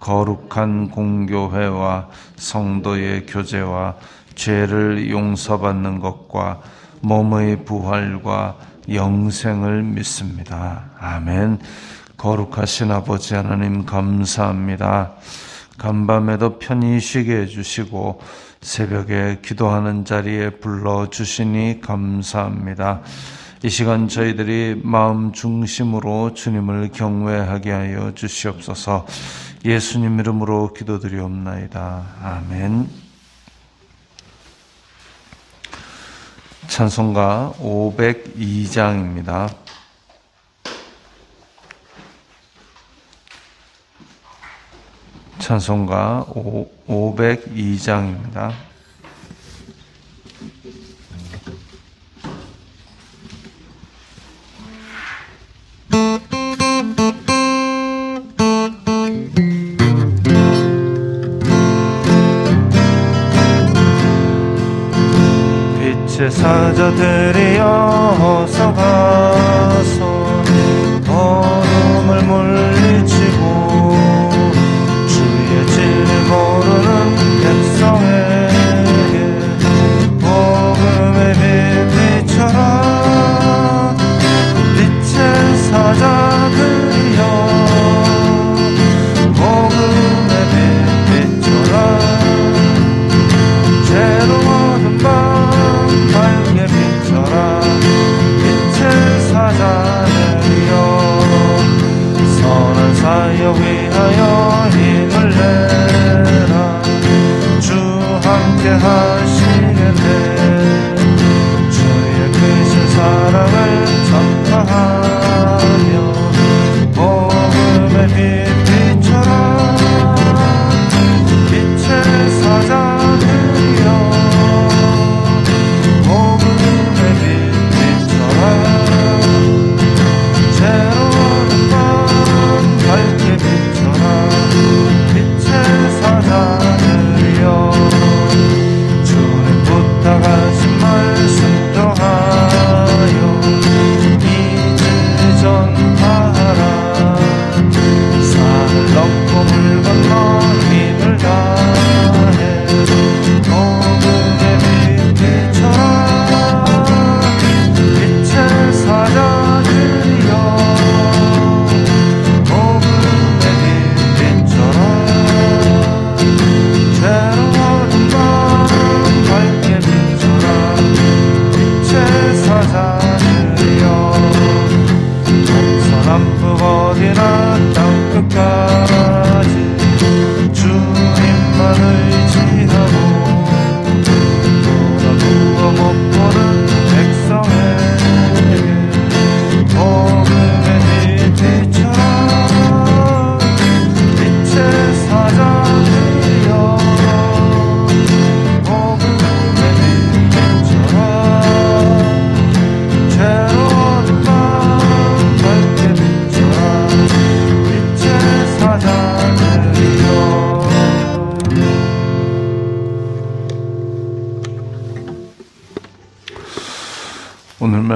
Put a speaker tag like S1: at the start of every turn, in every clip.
S1: 거룩한 공교회와 성도의 교제와 죄를 용서받는 것과 몸의 부활과 영생을 믿습니다. 아멘. 거룩하신 아버지 하나님 감사합니다. 간밤에도 편히 쉬게 해주시고 새벽에 기도하는 자리에 불러주시니 감사합니다. 이 시간 저희들이 마음 중심으로 주님을 경외하게 하여 주시옵소서 예수님 이름으로 기도드리옵나이다. 아멘. 찬송가 502장입니다. 찬송가 502장입니다.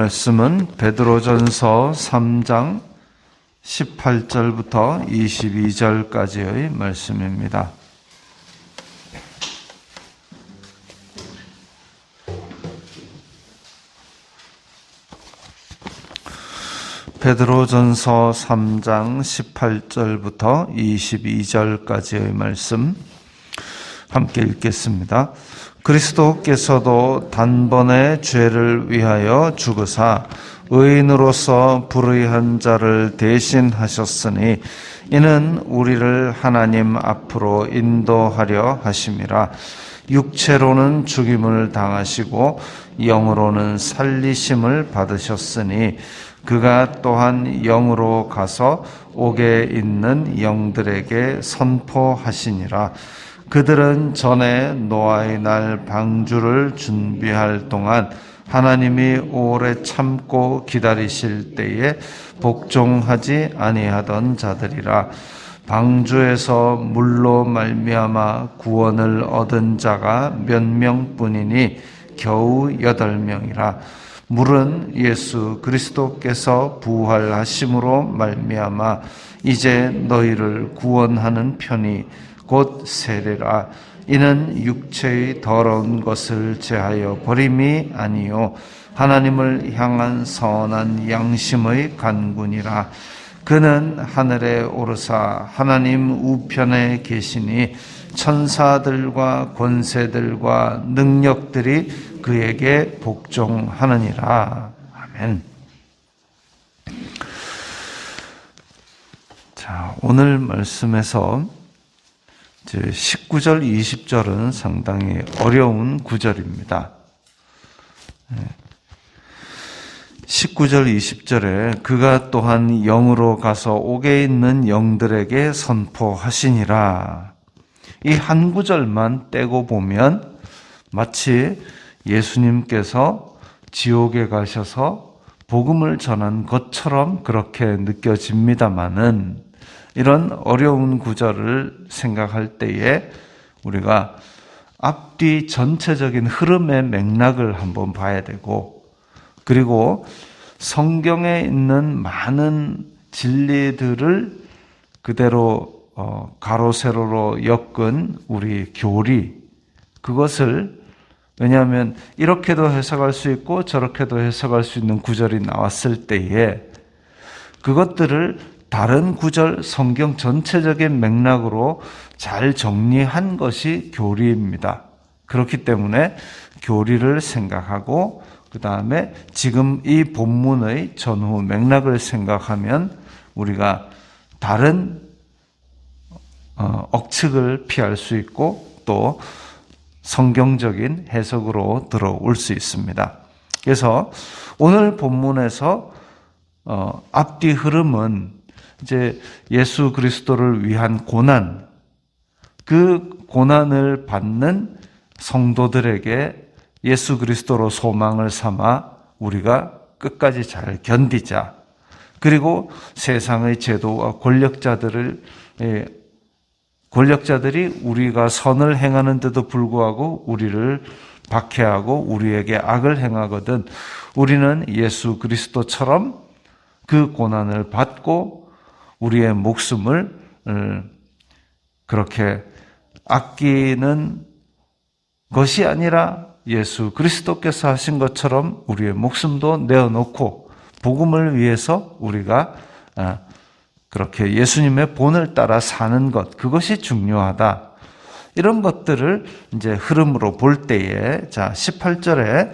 S1: 말씀은 베드로전서 3장 18절부터 22절까지의 말씀입니다. 베드로전서 3장 18절부터 22절까지의 말씀 함께 읽겠습니다. 그리스도께서도 단번에 죄를 위하여 죽으사 의인으로서 불의한 자를 대신하셨으니 이는 우리를 하나님 앞으로 인도하려 하심이라. 육체로는 죽임을 당하시고 영으로는 살리심을 받으셨으니 그가 또한 영으로 가서 옥에 있는 영들에게 선포하시니라 그들은 전에 노아의 날 방주를 준비할 동안 하나님이 오래 참고 기다리실 때에 복종하지 아니하던 자들이라 방주에서 물로 말미암아 구원을 얻은 자가 몇 명뿐이니 겨우 여덟 명이라. 물은 예수 그리스도께서 부활하심으로 말미암아 이제 너희를 구원하는 편이 곧 세례라. 이는 육체의 더러운 것을 제하여 버림이 아니요 하나님을 향한 선한 양심의 간군이라. 그는 하늘에 오르사 하나님 우편에 계시니 천사들과 권세들과 능력들이 그에게 복종하느니라. 아멘. 자, 오늘 말씀에서 19절, 20절은 상당히 어려운 구절입니다. 19절, 20절에 그가 또한 영으로 가서 옥에 있는 영들에게 선포하시니라. 이 한 구절만 떼고 보면 마치 예수님께서 지옥에 가셔서 복음을 전한 것처럼 그렇게 느껴집니다만은 이런 어려운 구절을 생각할 때에 우리가 앞뒤 전체적인 흐름의 맥락을 한번 봐야 되고 그리고 성경에 있는 많은 진리들을 그대로 어, 가로 세로로 엮은 우리 교리 그것을 왜냐하면 이렇게도 해석할 수 있고 저렇게도 해석할 수 있는 구절이 나왔을 때에 그것들을 다른 구절 성경 전체적인 맥락으로 잘 정리한 것이 교리입니다. 그렇기 때문에 교리를 생각하고 그 다음에 지금 이 본문의 전후 맥락을 생각하면 우리가 다른 어, 억측을 피할 수 있고 또 성경적인 해석으로 들어올 수 있습니다. 그래서 오늘 본문에서 어, 앞뒤 흐름은 이제 예수 그리스도를 위한 고난, 그 고난을 받는 성도들에게 예수 그리스도로 소망을 삼아 우리가 끝까지 잘 견디자. 그리고 세상의 제도와 권력자들을 예, 권력자들이 우리가 선을 행하는데도 불구하고 우리를 박해하고 우리에게 악을 행하거든 우리는 예수 그리스도처럼 그 고난을 받고 우리의 목숨을 어, 그렇게 아끼는 것이 아니라 예수 그리스도께서 하신 것처럼 우리의 목숨도 내어놓고 복음을 위해서 우리가 아, 그렇게 예수님의 본을 따라 사는 것, 그것이 중요하다. 이런 것들을 이제 흐름으로 볼 때에, 자, 18절에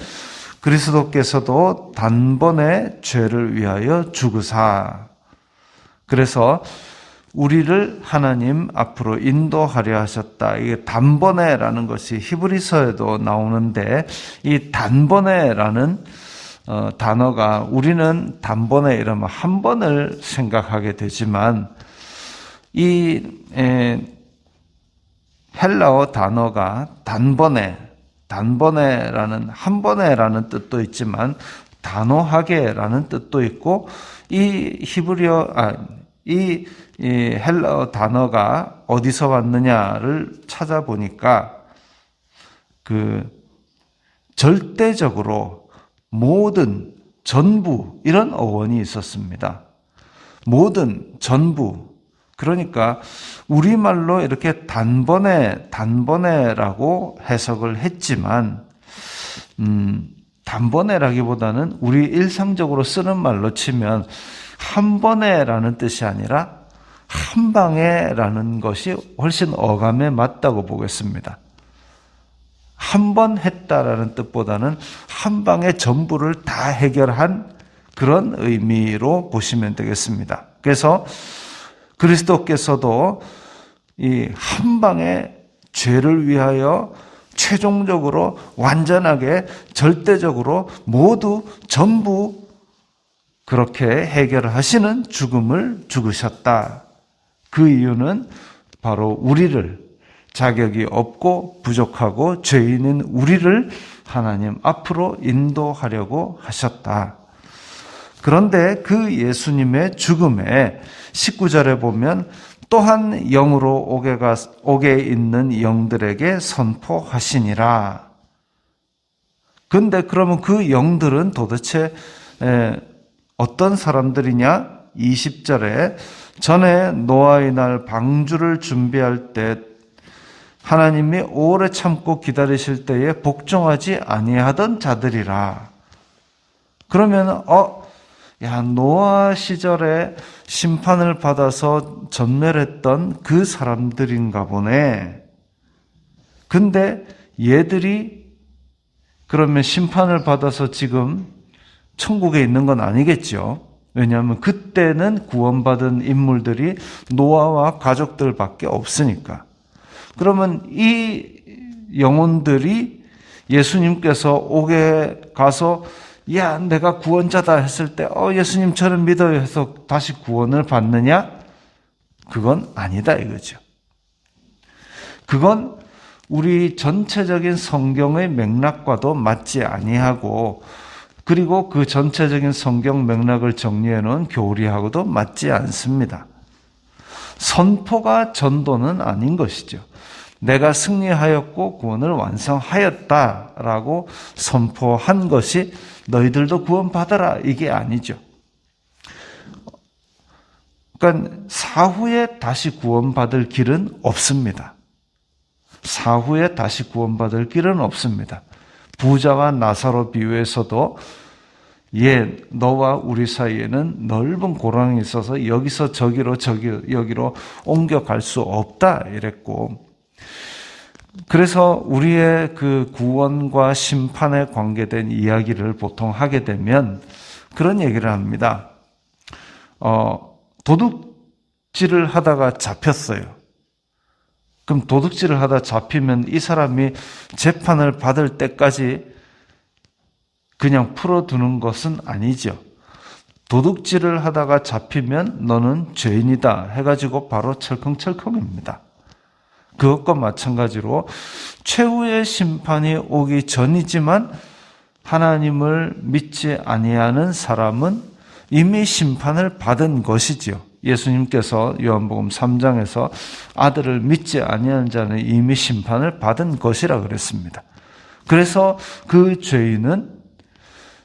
S1: 그리스도께서도 단번에 죄를 위하여 죽으사. 그래서 우리를 하나님 앞으로 인도하려 하셨다. 이게 단번에라는 것이 히브리서에도 나오는데 이 단번에라는 어, 단어가 우리는 단번에 이러면 한 번을 생각하게 되지만 이 에, 헬라어 단어가 단번에 단번에라는 한 번에라는 뜻도 있지만 단호하게라는 뜻도 있고 이 히브리어 아, 이, 이 헬라어 단어가 어디서 왔느냐를 찾아보니까 그 절대적으로 모든, 전부 이런 어원이 있었습니다. 모든, 전부. 그러니까 우리말로 이렇게 단번에, 단번에라고 해석을 했지만, 음, 단번에라기보다는 우리 일상적으로 쓰는 말로 치면 한 번에라는 뜻이 아니라 한 방에라는 것이 훨씬 어감에 맞다고 보겠습니다. 한 번 했다라는 뜻보다는 한 방에 전부를 다 해결한 그런 의미로 보시면 되겠습니다. 그래서 그리스도께서도 이 한 방에 죄를 위하여 최종적으로 완전하게 절대적으로 모두 전부 그렇게 해결하시는 죽음을 죽으셨다. 그 이유는 바로 우리를 자격이 없고 부족하고 죄인인 우리를 하나님 앞으로 인도하려고 하셨다. 그런데 그 예수님의 죽음에 19절에 보면 또한 영으로 옥에 가, 옥에 있는 영들에게 선포하시니라. 근데 그러면 그 영들은 도대체 어떤 사람들이냐? 20절에 전에 노아의 날 방주를 준비할 때 하나님이 오래 참고 기다리실 때에 복종하지 아니하던 자들이라. 그러면 어, 야 노아 시절에 심판을 받아서 전멸했던 그 사람들인가 보네. 근데 얘들이 그러면 심판을 받아서 지금 천국에 있는 건 아니겠죠. 왜냐하면 그때는 구원받은 인물들이 노아와 가족들밖에 없으니까. 그러면 이 영혼들이 예수님께서 옥에 가서 야, 내가 구원자다 했을 때, 어, 예수님 저는 믿어요 해서 다시 구원을 받느냐? 그건 아니다 이거죠. 그건 우리 전체적인 성경의 맥락과도 맞지 아니하고 그리고 그 전체적인 성경 맥락을 정리해 놓은 교리하고도 맞지 않습니다. 선포가 전도는 아닌 것이죠. 내가 승리하였고 구원을 완성하였다라고 선포한 것이 너희들도 구원받아라 이게 아니죠. 그러니까 사후에 다시 구원받을 길은 없습니다. 사후에 다시 구원받을 길은 없습니다. 부자와 나사로 비유에서도 예, 너와 우리 사이에는 넓은 고랑이 있어서 여기서 저기로 저기 여기로 옮겨갈 수 없다 이랬고 그래서 우리의 그 구원과 심판에 관계된 이야기를 보통 하게 되면 그런 얘기를 합니다. 어, 도둑질을 하다가 잡혔어요. 그럼 도둑질을 하다 잡히면 이 사람이 재판을 받을 때까지 그냥 풀어두는 것은 아니죠. 도둑질을 하다가 잡히면 너는 죄인이다 해가지고 바로 철컹철컹입니다. 그것과 마찬가지로 최후의 심판이 오기 전이지만 하나님을 믿지 아니하는 사람은 이미 심판을 받은 것이지요. 예수님께서 요한복음 3장에서 아들을 믿지 아니하는 자는 이미 심판을 받은 것이라 그랬습니다. 그래서 그 죄인은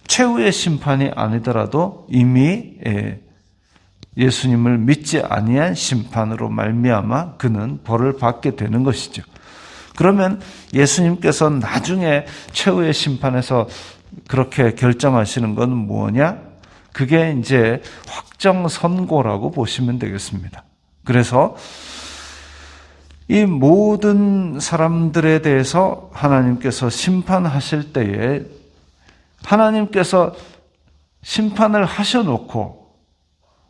S1: 최후의 심판이 아니더라도 이미 예, 예수님을 믿지 아니한 심판으로 말미암아 그는 벌을 받게 되는 것이죠. 그러면 예수님께서 나중에 최후의 심판에서 그렇게 결정하시는 건 뭐냐? 그게 이제 확정 선고라고 보시면 되겠습니다. 그래서 이 모든 사람들에 대해서 하나님께서 심판하실 때에 하나님께서 심판을 하셔놓고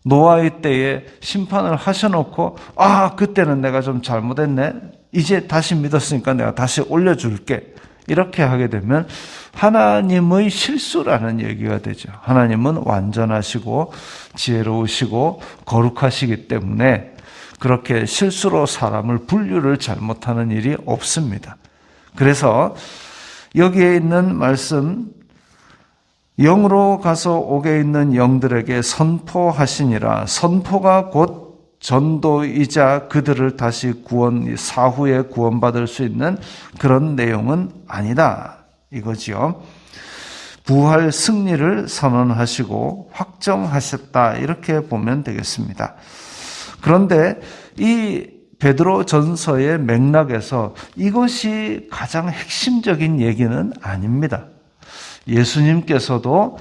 S1: 노아의 때에 심판을 하셔놓고 아 그때는 내가 좀 잘못했네 이제 다시 믿었으니까 내가 다시 올려줄게 이렇게 하게 되면 하나님의 실수라는 얘기가 되죠. 하나님은 완전하시고 지혜로우시고 거룩하시기 때문에 그렇게 실수로 사람을 분류를 잘못하는 일이 없습니다. 그래서 여기에 있는 말씀 영으로 가서 옥에 있는 영들에게 선포하시니라. 선포가 곧 전도이자 그들을 다시 구원, 사후에 구원받을 수 있는 그런 내용은 아니다. 이거지요. 부활 승리를 선언하시고 확정하셨다. 이렇게 보면 되겠습니다. 그런데 이 베드로 전서의 맥락에서 이것이 가장 핵심적인 얘기는 아닙니다. 예수님께서도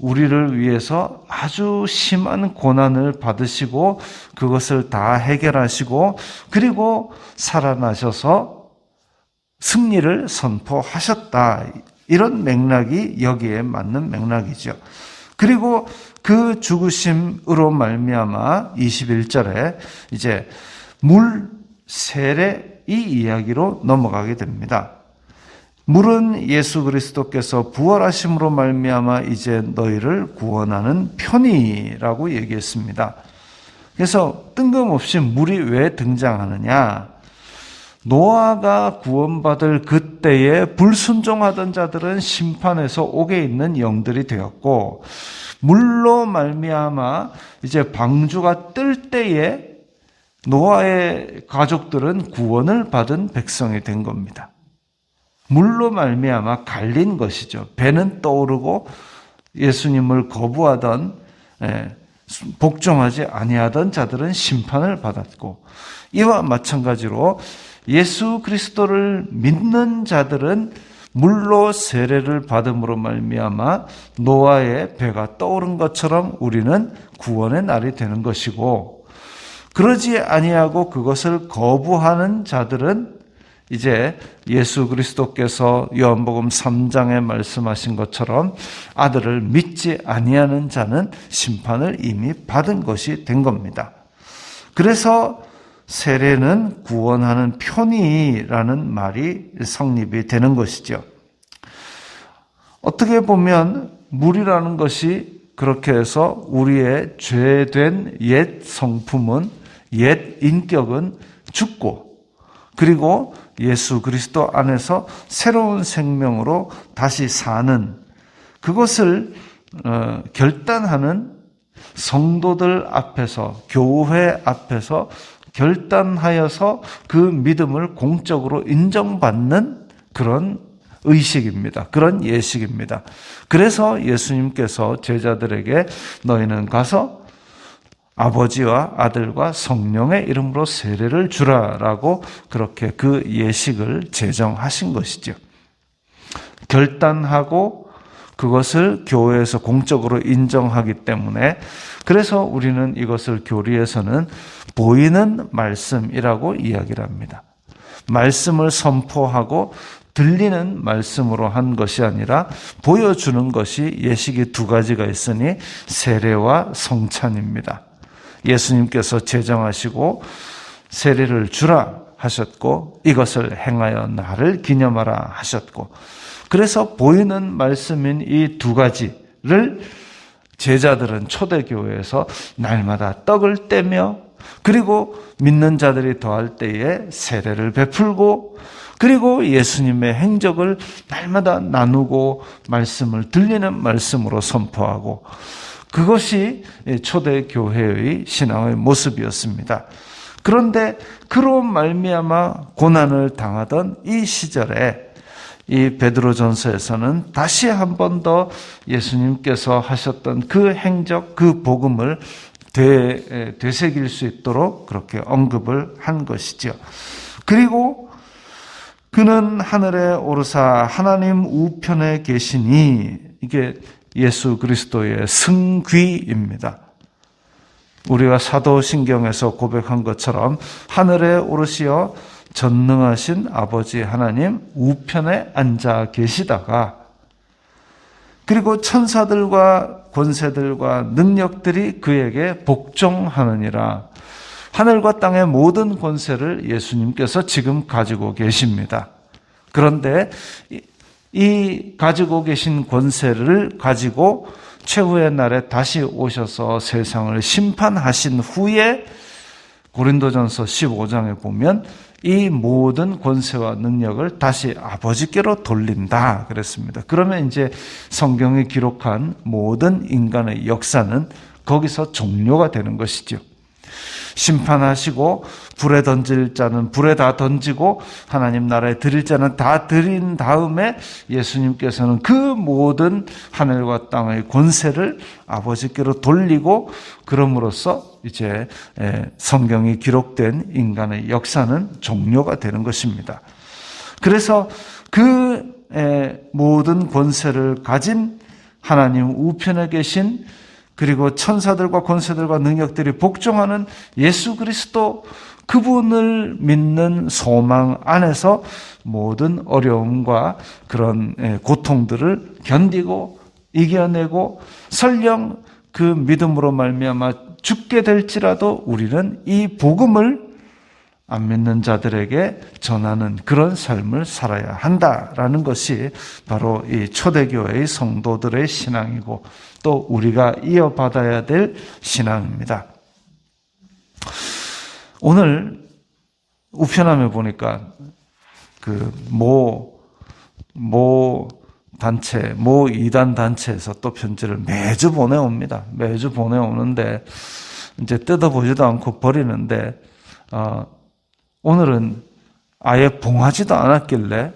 S1: 우리를 위해서 아주 심한 고난을 받으시고 그것을 다 해결하시고 그리고 살아나셔서 승리를 선포하셨다. 이런 맥락이 여기에 맞는 맥락이죠. 그리고 그 죽으심으로 말미암아 21절에 이제 물 세례 이 이야기로 넘어가게 됩니다. 물은 예수 그리스도께서 부활하심으로 말미암아 이제 너희를 구원하는 편이라고 얘기했습니다. 그래서 뜬금없이 물이 왜 등장하느냐? 노아가 구원받을 그때에 불순종하던 자들은 심판에서 옥에 있는 영들이 되었고 물로 말미암아 이제 방주가 뜰 때에 노아의 가족들은 구원을 받은 백성이 된 겁니다. 물로 말미암아 갈린 것이죠. 배는 떠오르고 예수님을 거부하던 예, 복종하지 아니하던 자들은 심판을 받았고 이와 마찬가지로 예수 그리스도를 믿는 자들은 물로 세례를 받음으로 말미암아 노아의 배가 떠오른 것처럼 우리는 구원의 날이 되는 것이고 그러지 아니하고 그것을 거부하는 자들은 이제 예수 그리스도께서 요한복음 3장에 말씀하신 것처럼 아들을 믿지 아니하는 자는 심판을 이미 받은 것이 된 겁니다. 그래서 세례는 구원하는 편이라는 말이 성립이 되는 것이죠. 어떻게 보면 물이라는 것이 그렇게 해서 우리의 죄된 옛 성품은 옛 인격은 죽고 그리고 예수 그리스도 안에서 새로운 생명으로 다시 사는 그것을 어, 결단하는 성도들 앞에서 교회 앞에서 결단하여서 그 믿음을 공적으로 인정받는 그런 의식입니다. 그런 예식입니다. 그래서 예수님께서 제자들에게 너희는 가서 아버지와 아들과 성령의 이름으로 세례를 주라라고 그렇게 그 예식을 제정하신 것이죠. 결단하고 그것을 교회에서 공적으로 인정하기 때문에 그래서 우리는 이것을 교리에서는 보이는 말씀이라고 이야기를 합니다. 말씀을 선포하고 들리는 말씀으로 한 것이 아니라 보여주는 것이 예식이 두 가지가 있으니 세례와 성찬입니다. 예수님께서 제정하시고 세례를 주라 하셨고 이것을 행하여 나를 기념하라 하셨고 그래서 보이는 말씀인 이 두 가지를 제자들은 초대교회에서 날마다 떡을 떼며 그리고 믿는 자들이 더할 때에 세례를 베풀고 그리고 예수님의 행적을 날마다 나누고 말씀을 들리는 말씀으로 선포하고 그것이 초대교회의 신앙의 모습이었습니다. 그런데 그로 말미암아 고난을 당하던 이 시절에 이 베드로전서에서는 다시 한 번 더 예수님께서 하셨던 그 행적, 그 복음을 되, 되새길 수 있도록 그렇게 언급을 한 것이죠. 그리고 그는 하늘에 오르사 하나님 우편에 계시니 이게 예수 그리스도의 승귀입니다. 우리가 사도신경에서 고백한 것처럼 하늘에 오르시어 전능하신 아버지 하나님 우편에 앉아 계시다가 그리고 천사들과 권세들과 능력들이 그에게 복종하느니라. 하늘과 땅의 모든 권세를 예수님께서 지금 가지고 계십니다. 그런데 이 가지고 계신 권세를 가지고 최후의 날에 다시 오셔서 세상을 심판하신 후에 고린도전서 15장에 보면 이 모든 권세와 능력을 다시 아버지께로 돌린다 그랬습니다. 그러면 이제 성경이 기록한 모든 인간의 역사는 거기서 종료가 되는 것이죠. 심판하시고 불에 던질 자는 불에 다 던지고 하나님 나라에 드릴 자는 다 드린 다음에 예수님께서는 그 모든 하늘과 땅의 권세를 아버지께로 돌리고 그럼으로써 이제 성경이 기록된 인간의 역사는 종료가 되는 것입니다. 그래서 그 모든 권세를 가진 하나님 우편에 계신 그리고 천사들과 권세들과 능력들이 복종하는 예수 그리스도 그분을 믿는 소망 안에서 모든 어려움과 그런 고통들을 견디고 이겨내고 설령 그 믿음으로 말미암아 죽게 될지라도 우리는 이 복음을 안 믿는 자들에게 전하는 그런 삶을 살아야 한다라는 것이 바로 이 초대교회의 성도들의 신앙이고 또 우리가 이어받아야 될 신앙입니다. 오늘 우편함에 보니까 그 모, 모 단체, 모 이단 단체에서 또 편지를 매주 보내옵니다. 매주 보내오는데, 이제 뜯어보지도 않고 버리는데, 어, 오늘은 아예 봉하지도 않았길래,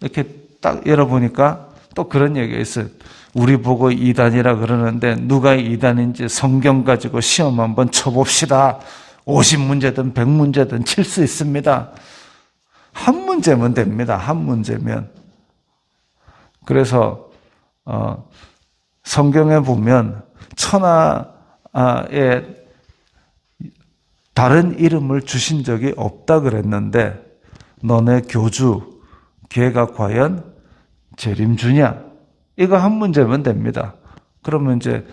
S1: 이렇게 딱 열어보니까 또 그런 얘기가 있어요. 우리 보고 이단이라 그러는데 누가 이단인지 성경 가지고 시험 한번 쳐봅시다. 50문제든 100문제든 칠 수 있습니다. 한 문제면 됩니다. 한 문제면. 그래서 어, 성경에 보면 천하에 다른 이름을 주신 적이 없다 그랬는데 너네 교주 걔가 과연 재림 주냐? 이거 한 문제면 됩니다. 그러면 이제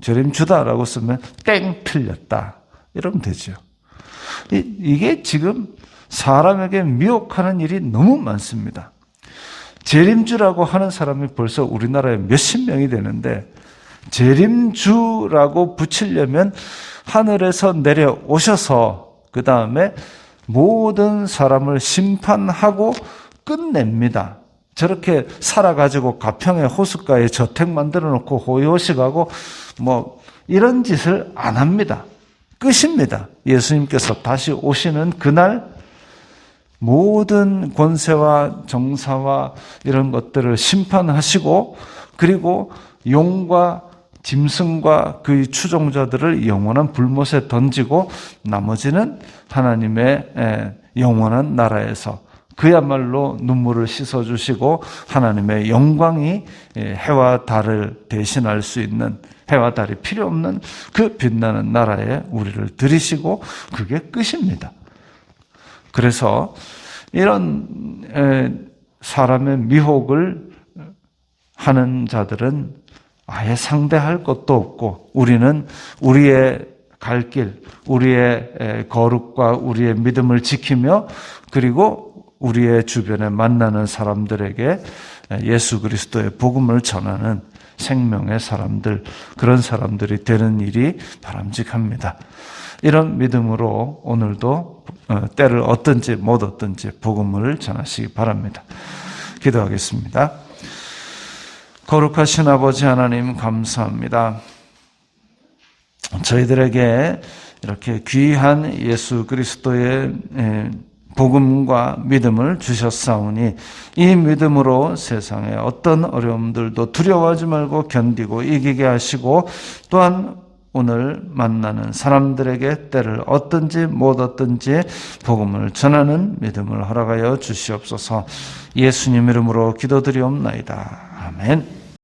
S1: 재림 주다라고 쓰면 땡 틀렸다. 이러면 되죠. 이 게 지금 사람에게 미혹하는 일이 너무 많습니다. 재림주라고 하는 사람이 벌써 우리나라에 몇십 명이 되는데 재림주라고 붙이려면 하늘에서 내려오셔서 그 다음에 모든 사람을 심판하고 끝냅니다. 저렇게 살아가지고 가평에 호숫가에 저택 만들어 놓고 호요식하고 뭐 이런 짓을 안 합니다. 끝입니다. 예수님께서 다시 오시는 그날 모든 권세와 정사와 이런 것들을 심판하시고 그리고 용과 짐승과 그의 추종자들을 영원한 불못에 던지고 나머지는 하나님의 영원한 나라에서 그야말로 눈물을 씻어주시고 하나님의 영광이 해와 달을 대신할 수 있는 해와 달이 필요 없는 그 빛나는 나라에 우리를 들이시고 그게 끝입니다. 그래서 이런 사람의 미혹을 하는 자들은 아예 상대할 것도 없고 우리는 우리의 갈 길, 우리의 거룩과 우리의 믿음을 지키며 그리고 우리의 주변에 만나는 사람들에게 예수 그리스도의 복음을 전하는 생명의 사람들, 그런 사람들이 되는 일이 바람직합니다. 이런 믿음으로 오늘도 어, 때를 얻든지 못 얻든지 복음을 전하시기 바랍니다. 기도하겠습니다. 거룩하신 아버지 하나님 감사합니다. 저희들에게 이렇게 귀한 예수 그리스도의 복음과 믿음을 주셨사오니 이 믿음으로 세상에 어떤 어려움들도 두려워하지 말고 견디고 이기게 하시고 또한 오늘 만나는 사람들에게 때를 얻든지 못 얻든지 복음을 전하는 믿음을 허락하여 주시옵소서 예수님 이름으로 기도드리옵나이다. 아멘.